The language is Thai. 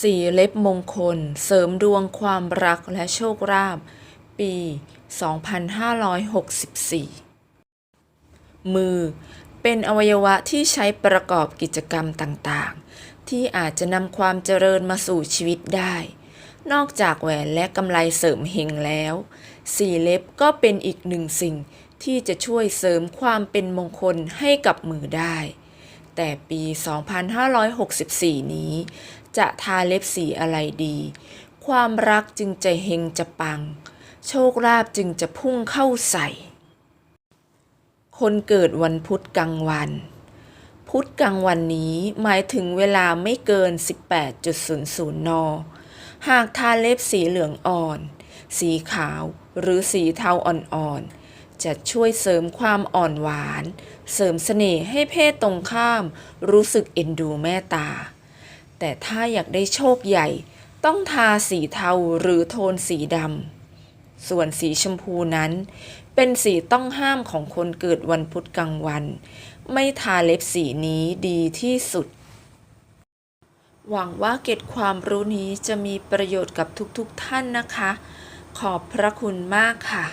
สีเล็บมงคล เสริมดวงความรักและโชคลาภปี 2564 มือ เป็นอวัยวะที่ใช้ประกอบกิจกรรมต่างๆ ที่อาจจะนำความเจริญมาสู่ชีวิตได้ นอกจากแหวนและกำไลเสริมเฮงแล้ว สีเล็บก็เป็นอีกหนึ่งสิ่งที่จะช่วยเสริมความเป็นมงคลให้กับมือได้ แต่ปี 2564 นี้ จะทาเล็บสีอะไรดี ความรักจึงจะเฮงจะปัง โชคลาภจึงจะพุ่งเข้าใส่ คนเกิดวันพุธกลางวัน พุธกลางวันนี้หมายถึงเวลาไม่เกิน 18.00 น หากทาเล็บสีเหลืองอ่อน สีขาวหรือสีเทาอ่อนๆจะช่วยเสริมความอ่อนหวาน เสริมเสน่ห์ให้เพศตรงข้าม รู้สึกเอ็นดูแม่ตา แต่ถ้าอยากได้โชคใหญ่ ต้องทาสีเทาหรือโทนสีดำ ส่วนสีชมพูนั้น เป็นสีต้องห้ามของคนเกิดวันพุธกลางวัน ไม่ทาเล็บสีนี้ดีที่สุด หวังว่าเก็ดความรู้นี้จะมีประโยชน์กับทุกๆท่านนะคะ ขอบพระคุณมากค่ะ